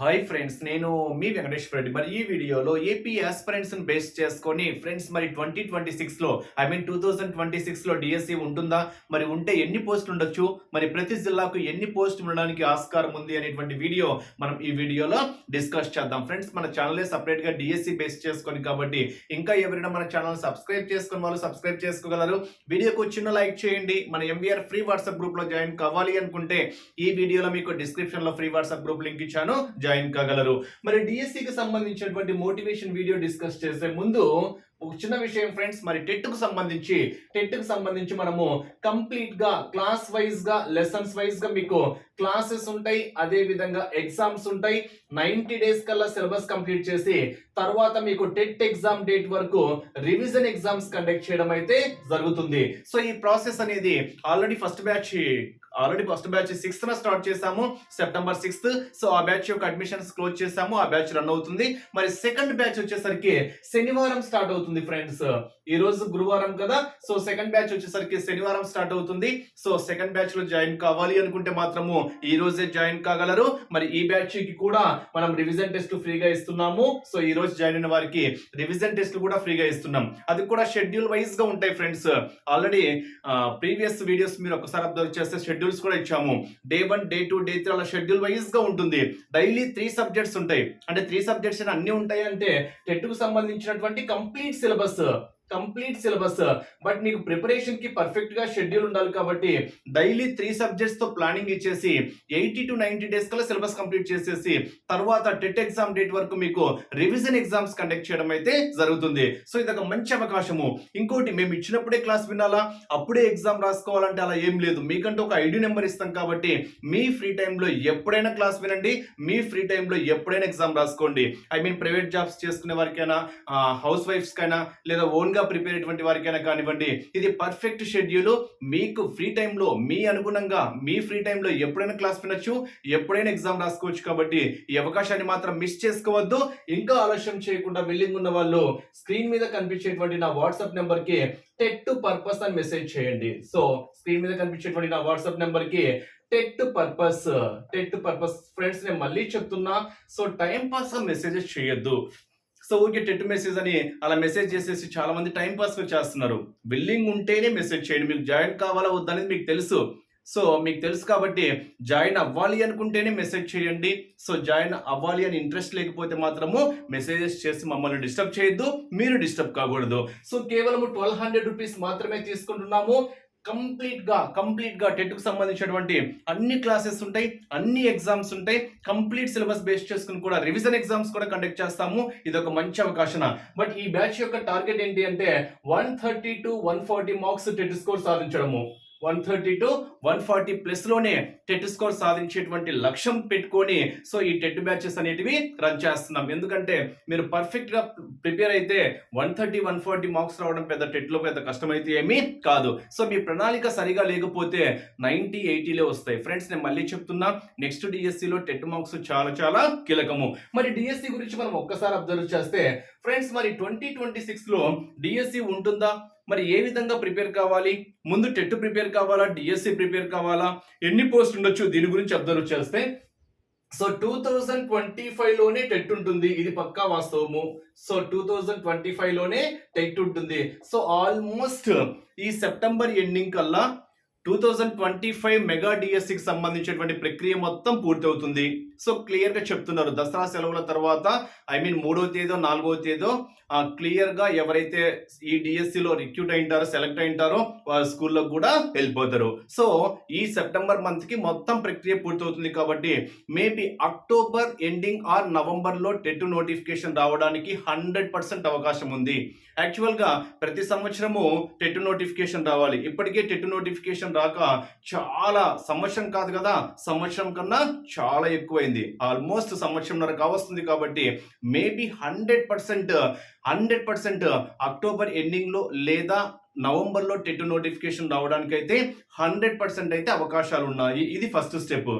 Hi friends నేను మీ వెంకటేశ్వర రెడ్డి మరి ఈ వీడియోలో ఏపీ ఆస్పిరెంట్స్ బేస్ చేసుకొని ఫ్రెండ్స్ మరి ట్వంటీ ట్వంటీ సిక్స్లో I mean two thousand twenty సిక్స్లో డిఎస్సి ఉంటుందా? మరి ఉంటే ఎన్ని పోస్టులు ఉండొచ్చు? మరి ప్రతి జిల్లాకు ఎన్ని పోస్టులు ఉండడానికి ఆస్కారం ఉంది అనేటువంటి వీడియో మనం ఈ వీడియోలో డిస్కస్ చేద్దాం. ఫ్రెండ్స్ మన ఛానలే సపరేట్గా డిఎస్సి బేస్ చేసుకొని కాబట్టి ఇంకా ఎవరైనా మన ఛానల్ సబ్స్క్రైబ్ చేసుకుని వాళ్ళు సబ్స్క్రైబ్ చేసుకోగలరు. వీడియోకు చిన్న లైక్ చేయండి. మన ఎంబీఆర్ ఫ్రీ వాట్సాప్ గ్రూప్లో జాయిన్ కావాలి అనుకుంటే ఈ వీడియోలో మీకు డిస్క్రిప్షన్లో ఫ్రీ వాట్సాప్ గ్రూప్ లింక్ ఇచ్చాను. జాయిన్ కాగలరు. మరి డిఎస్సికి కి సంబంధించినటువంటి మోటివేషన్ వీడియో డిస్కస్ చేసే ముందు ఒక చిన్న విషయం ఫ్రెండ్స్ మరి టెట్కు సంబంధించి టెట్కు సంబంధించి మనము కంప్లీట్గా క్లాస్ వైజ్గా లెసన్స్ వైజ్గా మీకు క్లాసెస్ ఉంటాయి అదే విధంగా ఎగ్జామ్స్ ఉంటాయి. నైన్టీ డేస్ కల్లా సిలబస్ కంప్లీట్ చేసి తర్వాత మీకు టెట్ ఎగ్జామ్ డేట్ వరకు రివిజన్ ఎగ్జామ్స్ కండక్ట్ చేయడం అయితే జరుగుతుంది. సో ఈ ప్రాసెస్ అనేది already first batch already first batch sixth న స్టార్ట్ చేసాము సెప్టెంబర్ సిక్స్త్. సో ఆ బ్యాచ్ యొక్క అడ్మిషన్స్ క్లోజ్ చేసాము ఆ బ్యాచ్ రన్ అవుతుంది. మరి సెకండ్ బ్యాచ్ వచ్చేసరికి శనివారం స్టార్ట్ అవుతుంది ఫ్రెండ్స్. ఈ రోజు గురువారం కదా సో సెకండ్ బ్యాచ్ వచ్చేసరికి శనివారం స్టార్ట్ అవుతుంది. సో సెకండ్ బ్యాచ్లో జాయిన్ కావాలి అనుకుంటే మాత్రము ఈ రోజే జాయిన్ కాగలరు. మరి ఈ బ్యాచ్కి కూడా మనం రివిజన్ టెస్ట్ ఫ్రీగా ఇస్తున్నాము. సో ఈ రోజు జాయిన్ అయిన వారికి రివిజన్ టెస్ట్లు కూడా ఫ్రీగా ఇస్తున్నాం. అది కూడా షెడ్యూల్ వైజ్గా ఉంటాయి ఫ్రెండ్స్ ఆల్రెడీ ప్రీవియస్ వీడియోస్ మీరు ఒకసారి అబ్జర్వ్ చేస్తే షెడ్యూల్స్ కూడా ఇచ్చాము. Day one day two day three అలా షెడ్యూల్ వైజ్గా ఉంటుంది. డైలీ త్రీ సబ్జెక్ట్స్ ఉంటాయి. అంటే త్రీ సబ్జెక్ట్స్ అన్ని ఉంటాయి అంటే టెట్కు సంబంధించినటువంటి complete syllabus complete syllabus but మీకు ప్రిపరేషన్కి పర్ఫెక్ట్గా షెడ్యూల్ ఉండాలి కాబట్టి డైలీ త్రీ సబ్జెక్ట్స్తో ప్లానింగ్ ఇచ్చేసి ఎయిటీ టు నైన్టీ డేస్ కల్లా సిలబస్ కంప్లీట్ చేసేసి తర్వాత టెట్ ఎగ్జామ్ డేట్ వరకు మీకు రివిజన్ ఎగ్జామ్స్ కండక్ట్ చేయడం అయితే జరుగుతుంది. సో ఇది ఒక మంచి అవకాశము. ఇంకోటి మేము ఇచ్చినప్పుడే క్లాస్ వినాలా? అప్పుడే ఎగ్జామ్ రాసుకోవాలంటే అలా ఏం లేదు. మీకంటూ ఒక ఐడి నెంబర్ ఇస్తాం కాబట్టి మీ ఫ్రీ టైంలో ఎప్పుడైనా క్లాస్ వినండి. మీ ఫ్రీ టైంలో ఎప్పుడైనా ఎగ్జామ్ రాసుకోండి. ఐ మీన్ ప్రైవేట్ జాబ్స్ చేసుకునే వారికైనా హౌస్ వైఫ్స్ కైనా లేదా ఓన్గా గా ప్రిపేర్ అయినటువంటి వారికైనా కానివ్వండి ఇది పర్ఫెక్ట్ షెడ్యూల్ మీకు ఫ్రీ టైంలో మీ అనుగుణంగా మీ ఫ్రీ టైంలో ఎప్పుడైనా క్లాస్ వినొచ్చు ఎప్పుడైనా ఎగ్జామ్ రాసుకోవచ్చు కాబట్టి ఈ అవకాశాన్ని మాత్రం మిస్ చేసుకోవద్దు. ఇంకా ఆలస్యం చేయకుండా బిల్డింగ్ ఉన్న వాళ్ళు స్క్రీన్ మీద కనిపించేటువంటి నా వాట్సాప్ నెంబర్కి టెట్ టు పర్పస్ అని మెసేజ్ చేయండి. సో స్క్రీన్ మీద కనిపించేటువంటి నా వాట్సాప్ నెంబర్కి TET purpose TET purpose friends నేను మళ్ళీ చెప్తున్నా. సో టైం పాస్ మెసేజెస్ చేయొద్దు. సో ఊరికే టెట్ మెసేజ్ అని అలా మెసేజ్ చేసేసి చాలా మంది టైం పాస్ చేస్తున్నారు. బిల్లింగ్ ఉంటేనే మెసేజ్ చేయండి. మీకు జాయిన్ కావాలా వద్దనేది మీకు తెలుసు. సో మీకు తెలుసు కాబట్టి జాయిన్ అవ్వాలి అనుకుంటేనే మెసేజ్ చేయండి. సో జాయిన్ అవ్వాలి అని ఇంట్రెస్ట్ లేకపోతే మాత్రము మెసేజెస్ చేసి మమ్మల్ని డిస్టర్బ్ చేయొద్దు. మీరు డిస్టర్బ్ కాకూడదు. సో కేవలం ట్వెల్వ్ హండ్రెడ్ రూపీస్ మాత్రమే తీసుకుంటున్నాము. కంప్లీట్గా కంప్లీట్గా టెట్కు సంబంధించినటువంటి అన్ని క్లాసెస్ ఉంటాయి అన్ని ఎగ్జామ్స్ ఉంటాయి. కంప్లీట్ సిలబస్ బేస్ చేసుకుని కూడా రివిజన్ ఎగ్జామ్స్ కూడా కండక్ట్ చేస్తాము. ఇది ఒక మంచి అవకాశం. బట్ ఈ బ్యాచ్ యొక్క టార్గెట్ ఏంటి అంటే one thirty to one forty marks TET score సాధించడము. One thirty to one forty ప్లస్లోనే TET score సాధించేటువంటి లక్ష్యం పెట్టుకొని సో ఈ టెట్ బ్యాచెస్ అనేటివి రన్ చేస్తున్నాం. ఎందుకంటే మీరు పర్ఫెక్ట్గా ప్రిపేర్ అయితే one thirty one forty marks రావడం పెద్ద టెట్లో పెద్ద కష్టమైతే ఏమీ కాదు. సో మీ ప్రణాళిక సరిగా లేకపోతే నైన్టీ ఎయిటీలే వస్తాయి. ఫ్రెండ్స్ నేను మళ్ళీ చెప్తున్నా నెక్స్ట్ డిఎస్సిలో టెట్ మార్క్స్ చాలా చాలా కీలకము. మరి డిఎస్సి గురించి మనం ఒక్కసారి అబ్జర్వ్ చేస్తే ఫ్రెండ్స్ మరి ట్వంటీ ట్వంటీ సిక్స్లో డిఎస్సి ఉంటుందా? మరి ఏ విధంగా ప్రిపేర్ కావాలి? ముందు టెట్ ప్రిపేర్ కావాలా? డిఎస్సి ప్రిపేర్ కావాలా? ఎన్ని పోస్ట్ ఉండొచ్చు? దీని గురించి అబ్జర్వ్ చేస్తే. సో టూ థౌజండ్ ట్వంటీ ఫైవ్లోనే టెట్ ఉంటుంది. ఇది పక్కా వాస్తవము. సో టూ థౌజండ్ ట్వంటీ ఫైవ్లోనే టెట్ ఉంటుంది. సో ఆల్మోస్ట్ ఈ సెప్టెంబర్ ఎండింగ్ కల్లా two thousand twenty five mega డిఎస్సికి సంబంధించినటువంటి ప్రక్రియ మొత్తం పూర్తవుతుంది. సో క్లియర్గా చెప్తున్నారు. దసరా సెలవుల తర్వాత ఐ మీన్ మూడో తేదో నాలుగో తేదో క్లియర్గా ఎవరైతే ఈ డిఎస్సిలో రిక్రూట్ అయింటారో సెలెక్ట్ అయింటారో వాళ్ళ స్కూల్లో కూడా వెళ్ళిపోతారు. సో ఈ సెప్టెంబర్ మంత్కి మొత్తం ప్రక్రియ పూర్తవుతుంది కాబట్టి మేబీ అక్టోబర్ ఎండింగ్ ఆర్ నవంబర్లో టెట్ నోటిఫికేషన్ రావడానికి హండ్రెడ్ పర్సెంట్ అవకాశం ఉంది. యాక్చువల్గా ప్రతి సంవత్సరము టెట్ నోటిఫికేషన్ రావాలి. ఇప్పటికే టెట్ నోటిఫికేషన్ రాక చాలా సంవత్సరం కాదు కదా? సంవత్సరం కన్నా చాలా ఎక్కువైంది. ఆల్మోస్ట్ సంవత్సరంన్నర కావస్తుంది కాబట్టి maybe hundred percent hundred percent October ఎండింగ్లో లేదా నవంబర్లో టెట్ నోటిఫికేషన్ రావడానికి అయితే హండ్రెడ్ పర్సెంట్ అయితే అవకాశాలు ఉన్నాయి ఇది ఫస్ట్ స్టెప్.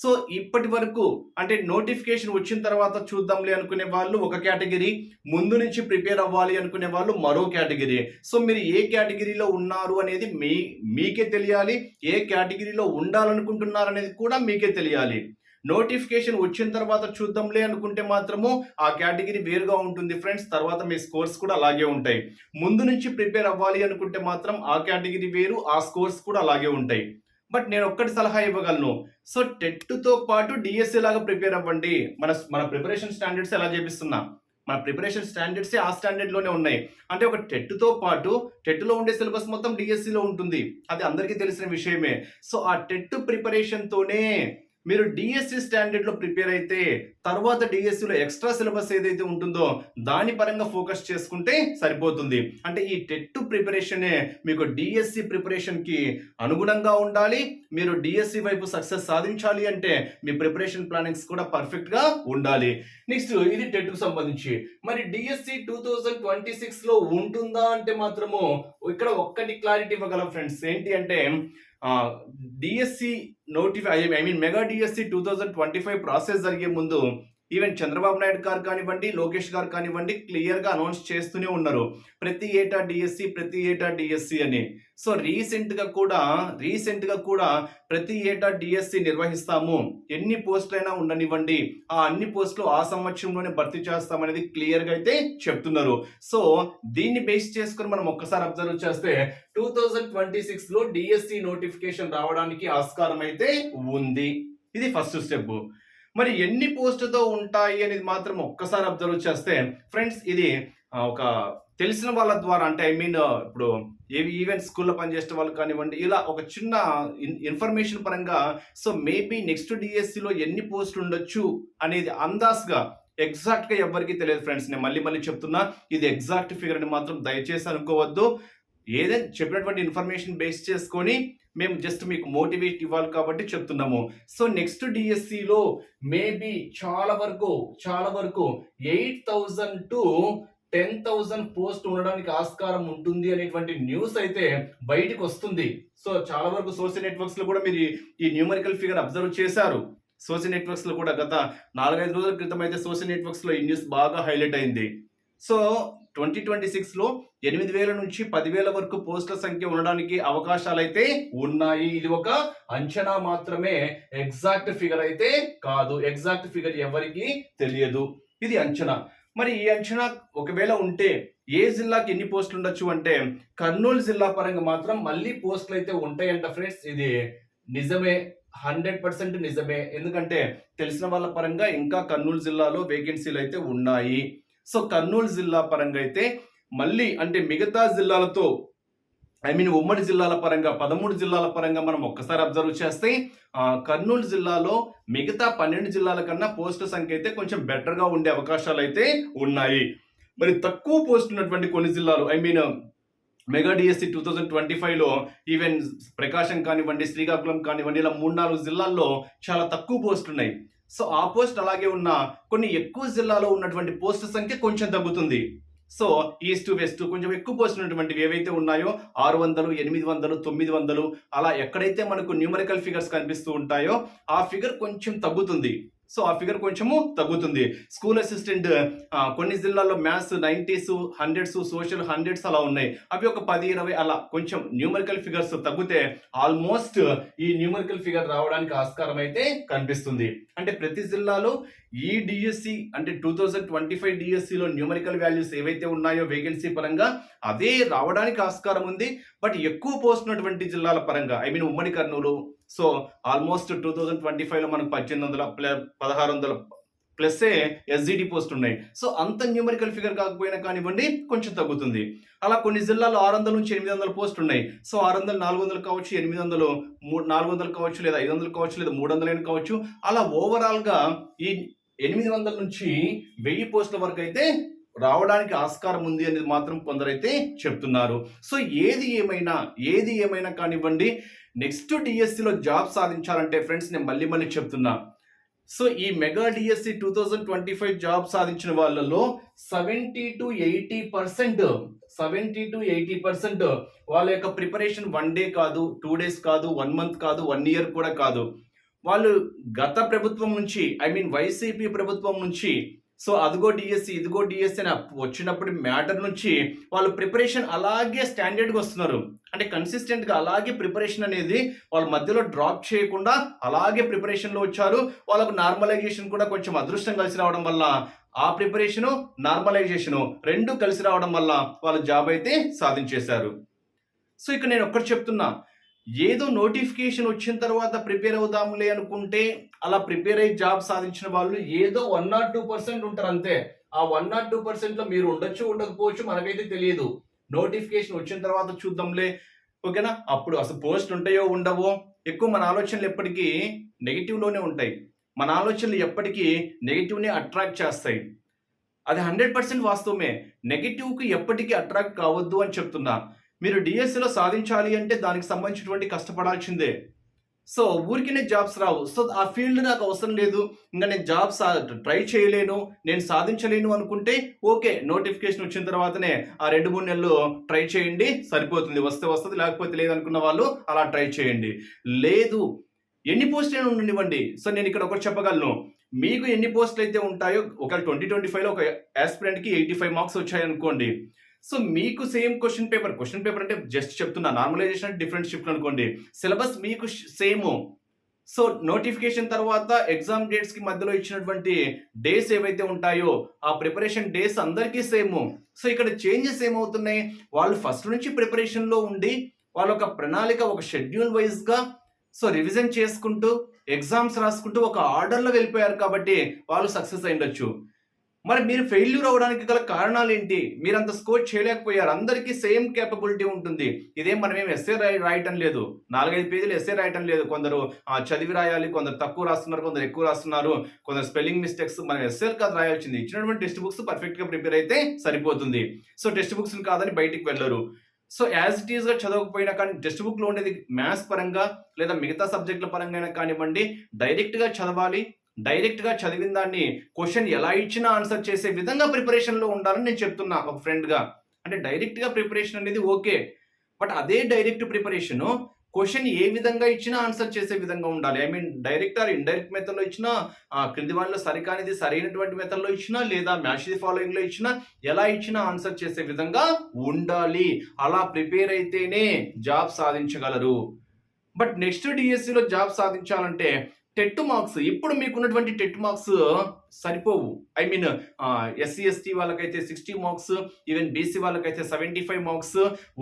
సో ఇప్పటి వరకు అంటే నోటిఫికేషన్ వచ్చిన తర్వాత చూద్దాంలే అనుకునే వాళ్ళు ఒక కేటగిరీ ముందు నుంచి ప్రిపేర్ అవ్వాలి అనుకునే వాళ్ళు మరో కేటగిరీ. సో మీరు ఏ కేటగిరీలో ఉన్నారు అనేది మీ మీకే తెలియాలి. ఏ కేటగిరీలో ఉండాలనుకుంటున్నారు అనేది కూడా మీకే తెలియాలి. నోటిఫికేషన్ వచ్చిన తర్వాత చూద్దాంలే అనుకుంటే మాత్రము ఆ కేటగిరీ వేరుగా ఉంటుంది ఫ్రెండ్స్. తర్వాత మీ స్కోర్స్ కూడా అలాగే ఉంటాయి. ముందు నుంచి ప్రిపేర్ అవ్వాలి అనుకుంటే మాత్రం ఆ కేటగిరీ వేరు ఆ స్కోర్స్ కూడా అలాగే ఉంటాయి. బట్ నేను ఒక్కటి సలహా ఇవ్వగలను. సో టెట్తో పాటు డిఎస్సీ లాగా ప్రిపేర్ అవ్వండి. మన మన ప్రిపరేషన్ స్టాండర్డ్స్ ఎలా చేపిస్తున్నా. మన ప్రిపరేషన్ స్టాండర్డ్సే ఆ స్టాండర్డ్లోనే ఉన్నాయి. అంటే ఒక టెట్తో పాటు టెట్లో ఉండే సిలబస్ మొత్తం డిఎస్సిలో ఉంటుంది. అది అందరికీ తెలిసిన విషయమే. సో ఆ టెట్ ప్రిపరేషన్తోనే మీరు డిఎస్సి స్టాండర్డ్లో ప్రిపేర్ అయితే తర్వాత డిఎస్సిలో ఎక్స్ట్రా సిలబస్ ఏదైతే ఉంటుందో దాని పరంగా ఫోకస్ చేసుకుంటే సరిపోతుంది. అంటే ఈ టెట్ ప్రిపరేషనే మీకు డిఎస్సి ప్రిపరేషన్కి అనుగుణంగా ఉండాలి. మీరు డిఎస్సి వైపు సక్సెస్ సాధించాలి అంటే మీ ప్రిపరేషన్ ప్లానింగ్స్ కూడా పర్ఫెక్ట్గా ఉండాలి. నెక్స్ట్ ఇది టెట్కు సంబంధించి. మరి డిఎస్సి టూ థౌజండ్ ట్వంటీ సిక్స్లో ఉంటుందా అంటే మాత్రము ఇక్కడ ఒక్కటి క్లారిటీ ఇవ్వగలం ఫ్రెండ్స్ ఏంటి అంటే DSC notify I mean mega DSC two thousand twenty five process జరిగే ముందు ఈవెన్ చంద్రబాబు నాయుడు గారు కానివ్వండి లోకేష్ గారు కానివ్వండి క్లియర్గా అనౌన్స్ చేస్తూనే ఉన్నారు. ప్రతి ఏటా డిఎస్సి ప్రతి ఏటా డిఎస్సి అని. సో రీసెంట్గా కూడా రీసెంట్గా కూడా ప్రతి ఏటా డిఎస్సి నిర్వహిస్తాము. ఎన్ని పోస్టులైనా ఉండనివ్వండి. ఆ అన్ని పోస్టులు ఆ సంవత్సరంలోనే భర్తీ చేస్తామనేది క్లియర్గా అయితే చెప్తున్నారు. సో దీన్ని బేస్ చేసుకుని మనం ఒక్కసారి అబ్జర్వ్ చేస్తే టూ థౌజండ్ ట్వంటీ సిక్స్లో డిఎస్సి నోటిఫికేషన్ రావడానికి ఆస్కారం అయితే ఉంది. ఇది ఫస్ట్ స్టెప్ మరి ఎన్ని పోస్టుతో ఉంటాయి అనేది మాత్రం ఒక్కసారి అబ్జర్వ్ చేస్తే ఫ్రెండ్స్ ఇది ఒక తెలిసిన వాళ్ళ ద్వారా అంటే ఐ మీన్ ఇప్పుడు ఏవి ఈవెంట్ స్కూల్లో పనిచేసే వాళ్ళు కానివ్వండి ఇలా ఒక చిన్న ఇన్ఫర్మేషన్ పరంగా సో మేబీ నెక్స్ట్ డిఎస్సిలో ఎన్ని పోస్టులు ఉండొచ్చు అనేది అందాస్గా ఎగ్జాక్ట్గా ఎవరికి తెలియదు ఫ్రెండ్స్. నేను మళ్ళీ మళ్ళీ చెప్తున్నా ఇది ఎగ్జాక్ట్ ఫిగర్ అని మాత్రం దయచేసి అనుకోవద్దు. ఏదైనా చెప్పినటువంటి ఇన్ఫర్మేషన్ బేస్ చేసుకొని మేము జస్ట్ మీకు మోటివేట్ ఇవ్వాలి కాబట్టి చెప్తున్నాము. సో నెక్స్ట్ డిఎస్సిలో మేబీ చాలా వరకు చాలా వరకు eight thousand to ten thousand post ఉండడానికి ఆస్కారం ఉంటుంది అనేటువంటి న్యూస్ అయితే బయటకు వస్తుంది. సో చాలా వరకు సోషల్ నెట్వర్క్స్లో కూడా మీరు ఈ- న్యూమరికల్ ఫిగర్ అబ్జర్వ్ చేశారు. సోషల్ నెట్వర్క్స్లో కూడా గత నాలుగైదు రోజుల క్రితం అయితే సోషల్ నెట్వర్క్స్లో ఈ న్యూస్ బాగా హైలైట్ అయింది. సో ట్వంటీ ట్వంటీ సిక్స్లో ఎనిమిది వేల నుంచి పదివేల వరకు పోస్టుల సంఖ్య ఉండడానికి అవకాశాలు అయితే ఉన్నాయి. ఇది ఒక అంచనా మాత్రమే. ఎగ్జాక్ట్ ఫిగర్ అయితే కాదు. ఎగ్జాక్ట్ ఫిగర్ ఎవరికి తెలియదు. ఇది అంచనా. మరి ఈ అంచనా ఒకవేళ ఉంటే ఏ జిల్లాకి ఎన్ని పోస్టులు ఉండొచ్చు అంటే కర్నూలు జిల్లా పరంగా మాత్రం మళ్ళీ పోస్టులు అయితే ఉంటాయంట ఫ్రెండ్స్. ఇది నిజమే. హండ్రెడ్ పర్సెంట్ నిజమే. ఎందుకంటే తెలిసిన వాళ్ళ పరంగా ఇంకా కర్నూలు జిల్లాలో వేకెన్సీలు అయితే ఉన్నాయి. సో కర్నూలు జిల్లా పరంగా అయితే మళ్ళీ అంటే మిగతా జిల్లాలతో ఐ మీన్ ఉమ్మడి జిల్లాల పరంగా పదమూడు జిల్లాల పరంగా మనం ఒక్కసారి అబ్జర్వ్ చేస్తే కర్నూలు జిల్లాలో మిగతా పన్నెండు జిల్లాల కన్నా పోస్టుల సంఖ్య అయితే కొంచెం బెటర్గా ఉండే అవకాశాలు అయితే ఉన్నాయి. మరి తక్కువ పోస్ట్ ఉన్నటువంటి కొన్ని జిల్లాలు I mean mega DSC two thousand twenty ఫైవ్లో ఈవెన్ ప్రకాశం కానివ్వండి శ్రీకాకుళం కానివ్వండి ఇలా మూడు నాలుగు జిల్లాల్లో చాలా తక్కువ పోస్టులు ఉన్నాయి సో ఆ పోస్ట్ అలాగే ఉన్న కొన్ని ఎక్కువ జిల్లాలో ఉన్నటువంటి పోస్టుల సంఖ్య కొంచెం తగ్గుతుంది. సో ఈస్ట్ వెస్ట్ కొంచెం ఎక్కువ పోస్ట్ ఉన్నటువంటివి ఏవైతే ఉన్నాయో ఆరు వందలు ఎనిమిది వందలు తొమ్మిది వందలు అలా ఎక్కడైతే మనకు న్యూమరికల్ ఫిగర్స్ కనిపిస్తూ ఉంటాయో ఆ ఫిగర్ కొంచెం తగ్గుతుంది. సో ఆ ఫిగర్ కొంచెము తగ్గుతుంది. స్కూల్ అసిస్టెంట్ కొన్ని జిల్లాల్లో maths nineties hundreds social hundreds అలా ఉన్నాయి. అవి ఒక పది ఇరవై అలా కొంచెం న్యూమరికల్ ఫిగర్స్ తగ్గితే ఆల్మోస్ట్ ఈ న్యూమరికల్ ఫిగర్ రావడానికి ఆస్కారం అయితే కనిపిస్తుంది. అంటే ప్రతి జిల్లాలో ఈ డిఎస్సి అంటే టూ థౌజండ్ ట్వంటీ ఫైవ్ డిఎస్సిలో న్యూమరికల్ వాల్యూస్ ఏవైతే ఉన్నాయో వేకెన్సీ పరంగా అదే రావడానికి ఆస్కారం ఉంది. బట్ ఎక్కువ పోస్ట్ ఉన్నటువంటి జిల్లాల పరంగా ఐ మీన్ ఉమ్మడి Kurnool so almost two thousand twenty ఫైవ్లో మనకు పద్దెనిమిది వందల పదహారు వందల ప్లస్సే ఎస్జిటి పోస్ట్ ఉన్నాయి. సో అంత న్యూమరికల్ ఫిగర్ కాకపోయినా కానివ్వండి కొంచెం తగ్గుతుంది. అలా కొన్ని జిల్లాల్లో ఆరు వందల నుంచి ఎనిమిది వందల పోస్ట్ ఉన్నాయి. సో ఆరు వందలు నాలుగు వందలు కావచ్చు ఎనిమిది వందలు మూడు నాలుగు వందలు కావచ్చు లేదా ఐదు వందలు కావచ్చు లేదా మూడు వందలైన కావచ్చు. అలా ఓవరాల్గా ఈ ఎనిమిది వందల నుంచి వెయ్యి పోస్టుల వరకు అయితే రావడానికి ఆస్కారం ఉంది అనేది మాత్రం కొందరైతే చెప్తున్నారు. సో ఏది ఏమైనా ఏది ఏమైనా కానివ్వండి నెక్స్ట్ డిఎస్సిలో జాబ్ సాధించాలంటే ఫ్రెండ్స్ నేను మళ్ళీ మళ్ళీ చెప్తున్నా. సో ఈ mega DSC two thousand twenty five job సాధించిన వాళ్ళలో seventy to eighty percent seventy to eighty percent వాళ్ళ యొక్క ప్రిపరేషన్ వన్ డే కాదు టూ డేస్ కాదు వన్ మంత్ కాదు వన్ ఇయర్ కూడా కాదు. వాళ్ళు గత ప్రభుత్వం నుంచి ఐ మీన్ వైసీపీ ప్రభుత్వం నుంచి సో అదిగో డిఎస్సి ఇదిగో డిఎస్సి అని వచ్చినప్పుడు మ్యాటర్ నుంచి వాళ్ళు ప్రిపరేషన్ అలాగే స్టాండర్డ్గా వస్తున్నారు. అంటే కన్సిస్టెంట్గా అలాగే ప్రిపరేషన్ అనేది వాళ్ళ మధ్యలో డ్రాప్ చేయకుండా అలాగే ప్రిపరేషన్లో వచ్చారు. వాళ్ళకు నార్మలైజేషన్ కూడా కొంచెం అదృష్టం కలిసి రావడం వల్ల ఆ ప్రిపరేషను నార్మలైజేషను రెండు కలిసి రావడం వల్ల వాళ్ళ జాబ్ అయితే సాధించేశారు. సో ఇక్కడ నేను ఒక్కటి చెప్తున్నా ఏదో నోటిఫికేషన్ వచ్చిన తర్వాత ప్రిపేర్ అవుదాంలే అనుకుంటే అలా ప్రిపేర్ అయ్యి జాబ్ సాధించిన వాళ్ళు ఏదో వన్ నాట్ టూ పర్సెంట్ ఉంటారు అంతే. ఆ వన్ నాట్ టూ పర్సెంట్లో మీరు ఉండొచ్చు ఉండకపోవచ్చు మనకైతే తెలియదు. నోటిఫికేషన్ వచ్చిన తర్వాత చూద్దాంలే. ఓకేనా? అప్పుడు అసలు పోస్ట్ ఉంటాయో ఉండవో? ఎక్కువ మన ఆలోచనలు ఎప్పటికీ నెగిటివ్లోనే ఉంటాయి. మన ఆలోచనలు ఎప్పటికీ నెగిటివ్ని అట్రాక్ట్ చేస్తాయి. అది హండ్రెడ్ పర్సెంట్ వాస్తవమే. నెగిటివ్కి ఎప్పటికీ అట్రాక్ట్ కావద్దు అని చెప్తున్నా. మీరు డిఎస్సిలో సాధించాలి అంటే దానికి సంబంధించినటువంటి కష్టపడాల్సిందే. సో ఊరికినే జాబ్స్ రావు. సో ఆ ఫీల్డ్ నాకు అవసరం లేదు. ఇంకా నేను జాబ్స్ ట్రై చేయలేను. నేను సాధించలేను అనుకుంటే ఓకే నోటిఫికేషన్ వచ్చిన తర్వాతనే ఆ రెండు మూడు నెలలు ట్రై చేయండి. సరిపోతుంది. వస్తే వస్తుంది లేకపోతే లేదనుకున్న వాళ్ళు అలా ట్రై చేయండి. లేదు. ఎన్ని పోస్టులు అయినా ఉండనివ్వండి. సో నేను ఇక్కడ ఒకటి చెప్పగలను. మీకు ఎన్ని పోస్టులు అయితే ఉంటాయో ఒక ట్వంటీ ట్వంటీ ఫైవ్లో ఒక ఆస్పిరెంట్కి ఎయిటీ ఫైవ్ మార్క్స్ వచ్చాయనుకోండి. సో మీకు same question paper question paper అంటే జస్ట్ చెప్తున్నా నార్మలైజేషన్ డిఫరెంట్ షిఫ్ట్ అనుకోండి. సిలబస్ మీకు సేమ్ సో నోటిఫికేషన్ తర్వాత ఎగ్జామ్ డేట్స్కి మధ్యలో ఇచ్చినటువంటి డేస్ ఏవైతే ఉంటాయో ఆ ప్రిపరేషన్ డేస్ అందరికీ సేమ్ సో ఇక్కడ చేంజెస్ ఏమవుతున్నాయి? వాళ్ళు ఫస్ట్ నుంచి ప్రిపరేషన్లో ఉండి వాళ్ళ ఒక ప్రణాళిక ఒక షెడ్యూల్ వైజ్గా సో రివిజన్ చేసుకుంటూ ఎగ్జామ్స్ రాసుకుంటూ ఒక ఆర్డర్లో వెళ్ళిపోయారు కాబట్టి వాళ్ళు సక్సెస్ అయ్యుండొచ్చు మరి మీరు ఫెయిల్యూర్ అవడానికి గల కారణాలు ఏంటి మీరు అంత స్కోర్ చేయలేకపోయారు. అందరికీ సేమ్ కేపబిలిటీ ఉంటుంది. ఇదేం మనం ఏం ఎస్ఏ రాయటం లేదు. నాలుగైదు పేజీలు ఎస్ఏ రాయటం లేదు. కొందరు చదివి రాయాలి కొందరు తక్కువ రాస్తున్నారు కొందరు ఎక్కువ రాస్తున్నారు కొందరు స్పెల్లింగ్ మిస్టేక్స్ మనం ఎస్ఏలు కాదు రాయాల్సింది. ఇచ్చినటువంటి టెక్స్ట్ బుక్స్ పర్ఫెక్ట్గా ప్రిపేర్ అయితే సరిపోతుంది. సో టెక్స్ట్ బుక్స్ కాదని బయటికి వెళ్ళరు. సో యాజ్ ఇట్ ఈస్గా చదవకపోయినా కానీ టెక్స్ట్ బుక్లో ఉండేది మ్యాథ్స్ పరంగా లేదా మిగతా సబ్జెక్టుల పరంగా కానివ్వండి డైరెక్ట్గా చదవాలి డైరెక్ట్గా చదివిన దాన్ని క్వశ్చన్ ఎలా ఇచ్చినా ఆన్సర్ చేసే విధంగా ప్రిపరేషన్లో ఉండాలని నేను చెప్తున్నా ఒక ఫ్రెండ్గా. అంటే డైరెక్ట్గా ప్రిపరేషన్ అనేది ఓకే. బట్ అదే డైరెక్ట్ ప్రిపరేషన్ క్వశ్చన్ ఏ విధంగా ఇచ్చినా ఆన్సర్ చేసే విధంగా ఉండాలి. I mean direct or indirect మెథడ్లో ఇచ్చినా క్రింది వాళ్ళలో సరికానిది సరైనటువంటి మెథడ్లో ఇచ్చినా లేదా మ్యాచ్ ది ఫాలోయింగ్లో ఇచ్చినా ఎలా ఇచ్చినా ఆన్సర్ చేసే విధంగా ఉండాలి. అలా ప్రిపేర్ అయితేనే జాబ్ సాధించగలరు. బట్ నెక్స్ట్ డిఎస్సిలో జాబ్ సాధించాలంటే టెట్ మార్క్స్ ఇప్పుడు మీకు ఉన్నటువంటి టెట్ మార్క్స్ సరిపోవు. ఐ మీన్ ఎస్సీ ఎస్టీ వాళ్ళకైతే సిక్స్టీ మార్క్స్ ఈవెన్ బీసీ వాళ్ళకైతే seventy five marks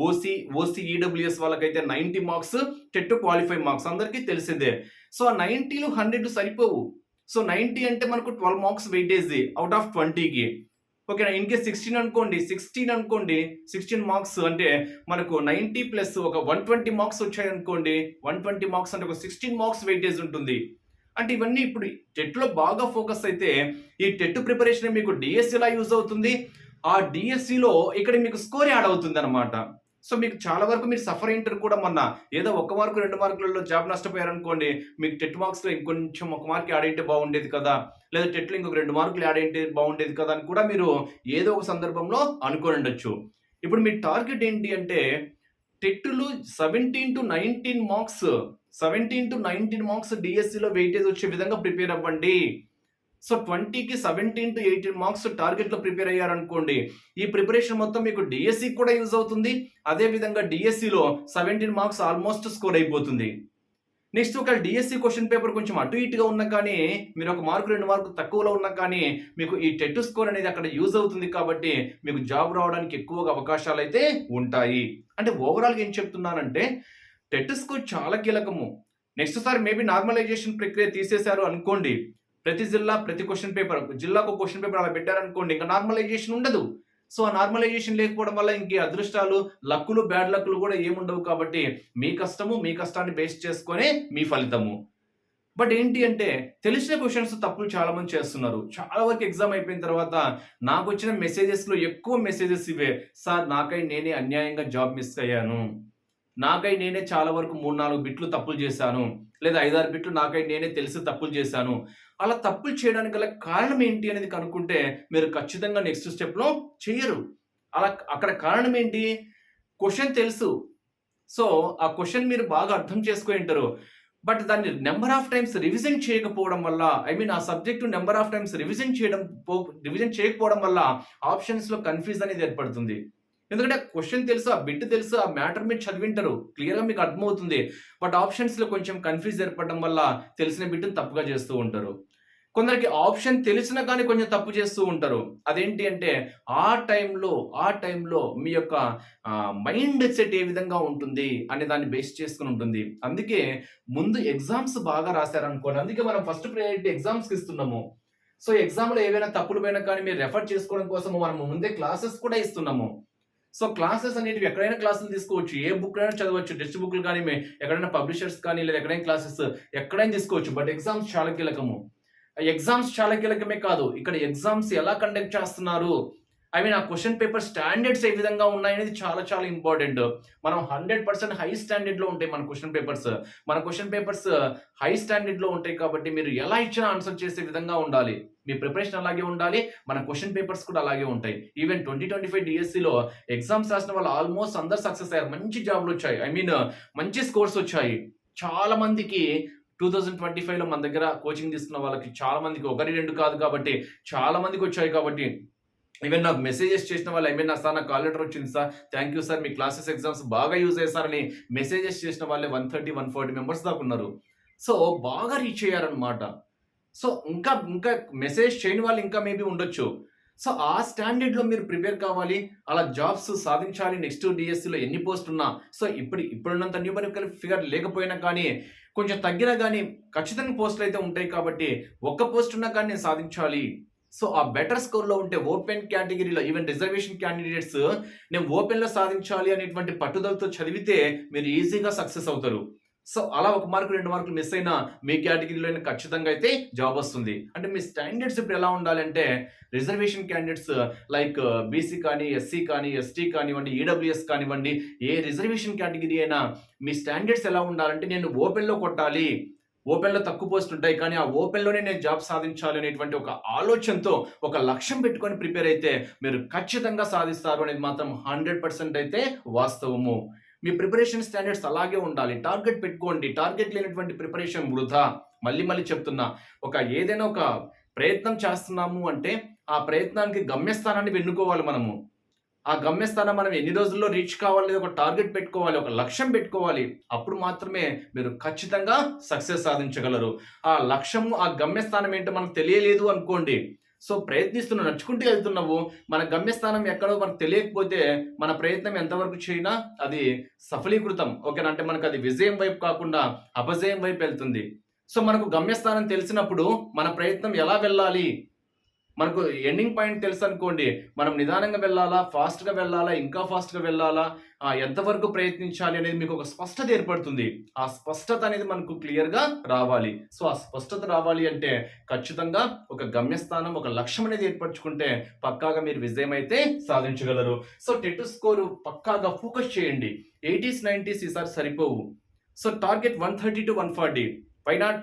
OC OC EWS వాళ్ళకైతే ninety marks TET qualify marks. అందరికీ తెలిసిందే. సో ఆ నైంటీలు హండ్రెడ్ సరిపోవు. సో నైంటీ అంటే మనకు twelve marks weightage out of ట్వంటీకి. ఓకేనా? ఇన్ కేస్ సిక్స్టీన్ అనుకోండి సిక్స్టీన్ అనుకోండి సిక్స్టీన్ మార్క్స్ అంటే మనకు నైంటీ ప్లస్ ఒక వన్ ట్వంటీ మార్క్స్ వచ్చాయి అనుకోండి వన్ ట్వంటీ మార్క్స్ అంటే ఒక సిక్స్టీన్ మార్క్స్ వెయిటేజ్ ఉంటుంది. అంటే ఇవన్నీ ఇప్పుడు టెట్లో బాగా ఫోకస్ అయితే ఈ టెట్ ప్రిపరేషన్ మీకు డిఎస్సిలా యూజ్ అవుతుంది? ఆ డిఎస్సిలో ఇక్కడ మీకు స్కోర్ యాడ్ అవుతుంది అనమాట సో మీకు చాలా వరకు మీరు సఫర్ ఇంటర్ కూడా మొన్న ఏదో ఒక మార్కు రెండు మార్కులలో జాబ్ నష్టపోయారనుకోండి మీకు టెట్ మార్క్స్లో ఇంకొంచెం ఒక మార్క్ యాడ్ అయితే బాగుండేది కదా లేదా టెట్లో ఇంకొక రెండు మార్కులు యాడ్ అయితే బాగుండేది కదా అని కూడా మీరు ఏదో ఒక సందర్భంలో అనుకోని ఉండొచ్చు. ఇప్పుడు మీ టార్గెట్ ఏంటి అంటే టెట్లు seventeen to nineteen marks seventeen to nineteen marks డిఎస్సిలో వెయిటేజ్ వచ్చే విధంగా ప్రిపేర్ అవ్వండి. సో ట్వంటీకి సెవెంటీన్ టు ఎయిటీన్ మార్క్స్ టార్గెట్లో ప్రిపేర్ అయ్యారనుకోండి ఈ ప్రిపరేషన్ మొత్తం మీకు డిఎస్సి కూడా యూజ్ అవుతుంది. అదేవిధంగా డిఎస్సిలో సెవెంటీన్ మార్క్స్ ఆల్మోస్ట్ స్కోర్ అయిపోతుంది. నెక్స్ట్ ఒక డిఎస్సి క్వశ్చన్ పేపర్ కొంచెం అటు ఇటుగా ఉన్నా కానీ మీరు ఒక మార్కు రెండు మార్కు తక్కువలో ఉన్నా కానీ మీకు ఈ టెట్ స్కోర్ అనేది అక్కడ యూజ్ అవుతుంది కాబట్టి మీకు జాబ్ రావడానికి ఎక్కువగా అవకాశాలు అయితే ఉంటాయి. అంటే ఓవరాల్గా ఏం చెప్తున్నానంటే టెట్ స్కోర్ చాలా కీలకము. నెక్స్ట్ సార్ మేబీ నార్మలైజేషన్ ప్రక్రియ తీసేశారు అనుకోండి ప్రతి జిల్లా ప్రతి క్వశ్చన్ పేపర్ జిల్లాకు క్వశ్చన్ పేపర్ అలా పెట్టారనుకోండి ఇంకా నార్మలైజేషన్ ఉండదు. సో ఆ నార్మలైజేషన్ లేకపోవడం వల్ల ఇంకే అదృష్టాలు లక్కులు బ్యాడ్ లక్కులు కూడా ఏముండవు కాబట్టి మీ కష్టము మీ కష్టాన్ని బేస్ చేసుకొని మీ ఫలితము. బట్ ఏంటి అంటే తెలిసిన క్వశ్చన్స్ తప్పులు చాలా మంది చేస్తున్నారు. చాలా వరకు ఎగ్జామ్ అయిపోయిన తర్వాత నాకు వచ్చిన మెసేజెస్లో ఎక్కువ మెసేజెస్ ఇవే సార్ నాకై నేనే అన్యాయంగా జాబ్ మిస్ అయ్యాను. నాకై నేనే చాలా వరకు మూడు నాలుగు బిట్లు తప్పులు చేశాను. లేదా ఐదారు బిట్లు నాకై నేనే తెలిసి తప్పులు చేశాను. అలా తప్పులు చేయడానికి గల కారణం ఏంటి అనేది కనుక్కుంటే మీరు ఖచ్చితంగా నెక్స్ట్ స్టెప్లో చేయరు. అలా అక్కడ కారణం ఏంటి? క్వశ్చన్ తెలుసు. సో ఆ క్వశ్చన్ మీరు బాగా అర్థం చేసుకుని ఉంటారు. బట్ దాన్ని నెంబర్ ఆఫ్ టైమ్స్ రివిజన్ చేయకపోవడం వల్ల ఐ మీన్ ఆ subject number of times revision చేయడం రివిజన్ చేయకపోవడం వల్ల ఆప్షన్స్లో కన్ఫ్యూజ్ అనేది ఏర్పడుతుంది. ఎందుకంటే క్వశ్చన్ తెలుసు ఆ బిట్ తెలుసు ఆ మ్యాటర్ మీరు చదివింటారు. క్లియర్గా మీకు అర్థమవుతుంది. బట్ ఆప్షన్స్లో కొంచెం కన్ఫ్యూజ్ ఏర్పడడం వల్ల తెలిసిన బిట్ని తప్పుగా చేస్తూ ఉంటారు. కొందరికి ఆప్షన్ తెలిసినా కానీ కొంచెం తప్పు చేస్తూ ఉంటారు. అదేంటి అంటే ఆ టైంలో ఆ టైంలో మీ యొక్క మైండ్ సెట్ ఏ విధంగా ఉంటుంది అనే దాన్ని బేస్ చేసుకుని ఉంటుంది. అందుకే ముందు ఎగ్జామ్స్ బాగా రాశారనుకోండి. అందుకే మనం ఫస్ట్ ప్రయారిటీ ఎగ్జామ్స్కి ఇస్తున్నాము. సో ఎగ్జామ్లో ఏవైనా తప్పులు పోయినా కానీ మీరు రెఫర్ చేసుకోవడం కోసం మనం ముందే క్లాసెస్ కూడా ఇస్తున్నాము. సో క్లాసెస్ అనేటివి ఎక్కడైనా క్లాసులు తీసుకోవచ్చు. ఏ బుక్ అయినా చదవచ్చు. టెక్స్ట్ బుక్లు కానీ ఎక్కడైనా పబ్లిషర్స్ కానీ లేదా ఎక్కడైనా క్లాసెస్ ఎక్కడైనా తీసుకోవచ్చు. బట్ ఎగ్జామ్స్ చాలా కీలకము. ఎగ్జామ్స్ చాలా కీలకమే కాదు. ఇక్కడ ఎగ్జామ్స్ ఎలా కండక్ట్ చేస్తున్నారు? ఐ మీన్ ఆ క్వశ్చన్ పేపర్ స్టాండర్డ్స్ ఏ విధంగా ఉన్నాయనేది చాలా చాలా ఇంపార్టెంట్ మనం హండ్రెడ్ పర్సెంట్ హై స్టాండర్డ్లో ఉంటాయి మన క్వశ్చన్ పేపర్స్ మన క్వశ్చన్ పేపర్స్ హై స్టాండర్డ్లో ఉంటాయి కాబట్టి మీరు ఎలా ఇచ్చినా ఆన్సర్ చేసే విధంగా ఉండాలి. మీ ప్రిపరేషన్ అలాగే ఉండాలి. మన క్వశ్చన్ పేపర్స్ కూడా అలాగే ఉంటాయి. ఈవెన్ ట్వంటీ ట్వంటీ ఫైవ్ డిఎస్సిలో ఎగ్జామ్స్ రాసిన వాళ్ళు ఆల్మోస్ట్ అందరు సక్సెస్ అయ్యారు. మంచి జాబ్లు వచ్చాయి. ఐ మీన్ మంచి స్కోర్స్ వచ్చాయి. చాలా మందికి టూ థౌజండ్ ట్వంటీ ఫైవ్లో మన దగ్గర కోచింగ్ తీసుకున్న వాళ్ళకి చాలా మందికి ఒకరి రెండు కాదు కాబట్టి చాలా మందికి వచ్చాయి కాబట్టి ఈవెన్ నాకు మెసేజెస్ చేసిన వాళ్ళు ఏమైనా నా సార్ నాకు కాల్ లెటర్ వచ్చింది సార్. థ్యాంక్ యూ సార్ మీ క్లాసెస్ ఎగ్జామ్స్ బాగా యూజ్ అయ్యారని మెసేజెస్ చేసిన వాళ్ళే one thirty one forty members దాకా ఉన్నారు. సో బాగా రీచ్ అయ్యారనమాట సో ఇంకా ఇంకా మెసేజ్ చేయని వాళ్ళు ఇంకా మేబీ ఉండొచ్చు. సో ఆ స్టాండర్డ్లో మీరు ప్రిపేర్ కావాలి అలా జాబ్స్ సాధించాలి నెక్స్ట్ డిఎస్సిలో ఎన్ని పోస్ట్ ఉన్నా. సో ఇప్పుడు ఇప్పుడున్నంత న్యూ న్యూమరికల్ ఫిగర్ లేకపోయినా కానీ కొంచెం తగ్గినా కానీ ఖచ్చితంగా పోస్టులు అయితే ఉంటాయి కాబట్టి ఒక్క పోస్ట్ ఉన్నా కానీ నేను సాధించాలి. సో ఆ బెటర్ స్కోర్లో ఉంటే ఓపెన్ కేటగిరీలో ఈవెన్ రిజర్వేషన్ క్యాండిడేట్స్ నేను ఓపెన్లో సాధించాలి అనేటువంటి పట్టుదలతో చదివితే మీరు ఈజీగా సక్సెస్ అవుతారు. సో అలా ఒక మార్కు రెండు మార్కులు మిస్ అయినా మీ కేటగిరీలో అయినా ఖచ్చితంగా అయితే జాబ్ వస్తుంది. అంటే మీ స్టాండర్డ్స్ ఇప్పుడు ఎలా ఉండాలంటే రిజర్వేషన్ క్యాండిడేట్స్ లైక్ బీసీ కానీ ఎస్సీ కానీ ఎస్టీ కానివ్వండి ఈడబ్ల్యూఎస్ కానివ్వండి ఏ రిజర్వేషన్ కేటగిరీ అయినా మీ స్టాండర్డ్స్ ఎలా ఉండాలంటే నేను ఓపెన్లో కొట్టాలి. ఓపెన్లో తక్కువ పోస్ట్ ఉంటాయి కానీ ఆ ఓపెన్లోనే నేను జాబ్ సాధించాలి అనేటువంటి ఒక ఆలోచనతో ఒక లక్ష్యం పెట్టుకొని ప్రిపేర్ అయితే మీరు ఖచ్చితంగా సాధిస్తారు అనేది మాత్రం హండ్రెడ్ పర్సెంట్ అయితే వాస్తవము. మీ ప్రిపరేషన్ స్టాండర్డ్స్ అలాగే ఉండాలి. టార్గెట్ పెట్టుకోండి. టార్గెట్ లేనటువంటి ప్రిపరేషన్ వృధా. మళ్ళీ మళ్ళీ చెప్తున్నా ఒక ఏదైనా ఒక ప్రయత్నం చేస్తున్నాము అంటే ఆ ప్రయత్నానికి గమ్యస్థానాన్ని వెన్నుకోవాలి మనము. ఆ గమ్యస్థానం మనం ఎన్ని రోజుల్లో రీచ్ కావాలి ఒక టార్గెట్ పెట్టుకోవాలి ఒక లక్ష్యం పెట్టుకోవాలి అప్పుడు మాత్రమే మీరు ఖచ్చితంగా సక్సెస్ సాధించగలరు. ఆ లక్ష్యము ఆ గమ్యస్థానం ఏంటో మనకు తెలియలేదు అనుకోండి సో ప్రయత్నిస్తున్నావు నడుచుకుంటూ వెళ్తున్నావు. మన గమ్యస్థానం ఎక్కడో మనకు తెలియకపోతే మన ప్రయత్నం ఎంతవరకు చేయినా అది సఫలీకృతం. ఓకేనా? అంటే మనకు అది విజయం వైపు కాకుండా అపజయం వైపు వెళ్తుంది. సో మనకు గమ్యస్థానం తెలిసినప్పుడు మన ప్రయత్నం ఎలా వెళ్ళాలి? మనకు ఎండింగ్ పాయింట్ తెలుసు అనుకోండి మనం నిదానంగా వెళ్ళాలా ఫాస్ట్గా వెళ్ళాలా ఇంకా ఫాస్ట్గా వెళ్ళాలా ఎంతవరకు ప్రయత్నించాలి అనేది మీకు ఒక స్పష్టత ఏర్పడుతుంది. ఆ స్పష్టత అనేది మనకు క్లియర్గా రావాలి. సో ఆ స్పష్టత రావాలి అంటే ఖచ్చితంగా ఒక గమ్యస్థానం ఒక లక్ష్యం అనేది ఏర్పరచుకుంటే పక్కాగా మీరు విజయం అయితే సాధించగలరు. సో టెట్ స్కోరు పక్కాగా ఫోకస్ చేయండి. ఎయిటీస్ నైంటీస్ ఈసారి సరిపోవు. So target one thirty to one forty why not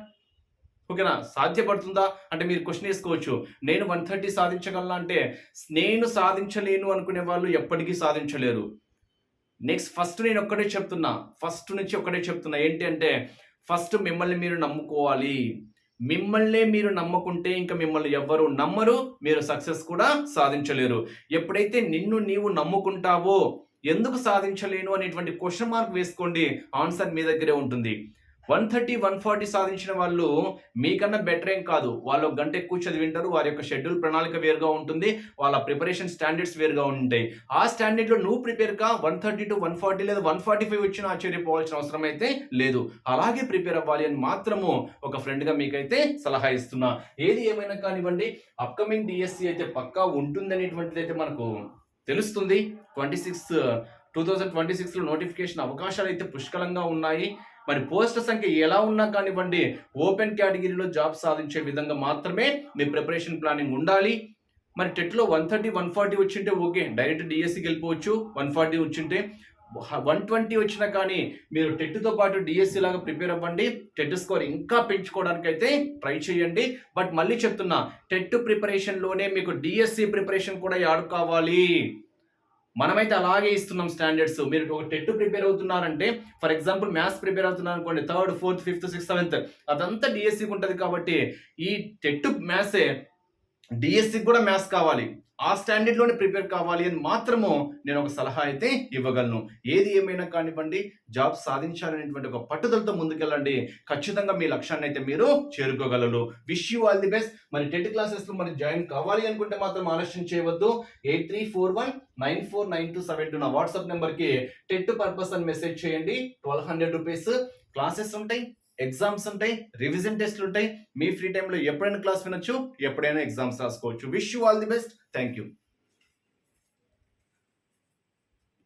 ఓకేనా? సాధ్యపడుతుందా? అంటే మీరు క్వశ్చన్ వేసుకోవచ్చు. నేను వన్ థర్టీ సాధించగలనా అంటే నేను సాధించలేను అనుకునే వాళ్ళు ఎప్పటికీ సాధించలేరు. నెక్స్ట్ ఫస్ట్ నేను ఒక్కటే చెప్తున్నా. ఫస్ట్ నుంచి ఒక్కటే చెప్తున్నా. ఏంటి అంటే ఫస్ట్ మిమ్మల్ని మీరు నమ్ముకోవాలి. మిమ్మల్నే మీరు నమ్ముకుంటే ఇంకా మిమ్మల్ని ఎవ్వరు నమ్మరు మీరు సక్సెస్ కూడా సాధించలేరు. ఎప్పుడైతే నిన్ను నీవు నమ్ముకుంటావో ఎందుకు సాధించలేను అనేటువంటి క్వశ్చన్ మార్క్ వేసుకోండి. ఆన్సర్ మీ దగ్గరే ఉంటుంది. వన్ థర్టీ వన్ ఫార్టీ సాధించిన వాళ్ళు మీకన్నా బెటర్ ఏం కాదు. వాళ్ళు ఒక గంట ఎక్కువ చదివింటారు. వారి యొక్క షెడ్యూల్ ప్రణాళిక వేరుగా ఉంటుంది. వాళ్ళ ప్రిపరేషన్ స్టాండర్డ్స్ వేరుగా ఉంటాయి. ఆ స్టాండర్డ్లో నువ్వు ప్రిపేర్ కా? One thirty to one forty లేదా వన్ ఫార్టీ ఫైవ్ వచ్చిన ఆశ్చర్యపోవాల్సిన అవసరం అయితే లేదు. అలాగే ప్రిపేర్ అవ్వాలి అని మాత్రము ఒక ఫ్రెండ్గా మీకైతే సలహా ఇస్తున్నా. ఏది ఏమైనా కానివ్వండి అప్కమింగ్ డిఎస్సి అయితే పక్కా ఉంటుందనేటువంటిది అయితే మనకు తెలుస్తుంది. Twenty six two thousand twenty సిక్స్లో నోటిఫికేషన్ అవకాశాలు అయితే పుష్కలంగా ఉన్నాయి. మరి పోస్టుల సంఖ్య ఎలా ఉన్నా కానివ్వండి ఓపెన్ కేటగిరీలో జాబ్ సాధించే విధంగా మాత్రమే మీ ప్రిపరేషన్ ప్లానింగ్ ఉండాలి. మరి టెట్లో వన్ థర్టీ వన్ ఫార్టీ వచ్చింటే ఓకే డైరెక్ట్ డిఎస్సికి వెళ్ళిపోవచ్చు. వన్ ఫార్టీ వచ్చింటే వన్ ట్వంటీ వచ్చినా కానీ మీరు టెట్తో పాటు డిఎస్సి లాగా ప్రిపేర్ అవ్వండి. టెట్ స్కోర్ ఇంకా పెంచుకోవడానికి అయితే ట్రై చేయండి. బట్ మళ్ళీ చెప్తున్నా టెట్ ప్రిపరేషన్లోనే మీకు డిఎస్సి ప్రిపరేషన్ కూడా యాడ్ కావాలి. మనమైతే అలాగే ఇస్తున్నాం స్టాండర్డ్స్ మీరు ఒక టెట్ ప్రిపేర్ అవుతున్నారంటే ఫర్ ఎగ్జాంపుల్ మ్యాథ్స్ ప్రిపేర్ అవుతున్నారు అనుకోండి third fourth fifth sixth seventh అదంతా డిఎస్సికి ఉంటుంది కాబట్టి ఈ టెట్ మ్యాథ్సే డిఎస్సికి కూడా మ్యాథ్స్ కావాలి. ఆ స్టాండర్డ్లోనే ప్రిపేర్ కావాలి అని మాత్రము నేను ఒక సలహా అయితే ఇవ్వగలను. ఏది ఏమైనా కానివ్వండి జాబ్ సాధించాలనేటువంటి ఒక పట్టుదలతో ముందుకెళ్ళండి. ఖచ్చితంగా మీ లక్ష్యాన్ని అయితే మీరు చేరుకోగలరు. Wish you all the best మరి టెట్ క్లాసెస్లో మరి జాయిన్ కావాలి అనుకుంటే మాత్రం ఆలస్యం చేయవద్దు. Eight three four one nine four nine two seven two నా వాట్సాప్ నెంబర్కి టెట్ పర్పస్ అని మెసేజ్ చేయండి. ట్వెల్వ్ హండ్రెడ్ రూపీస్ క్లాసెస్ ఉంటాయి. ఎగ్జామ్స్ ఉంటాయి రివిజన్ టెస్ట్లు ఉంటాయి. మీ ఫ్రీ టైంలో ఎప్పుడైనా క్లాస్ వినొచ్చు ఎప్పుడైనా ఎగ్జామ్స్ రాసుకోవచ్చు. Wish you all the best thank you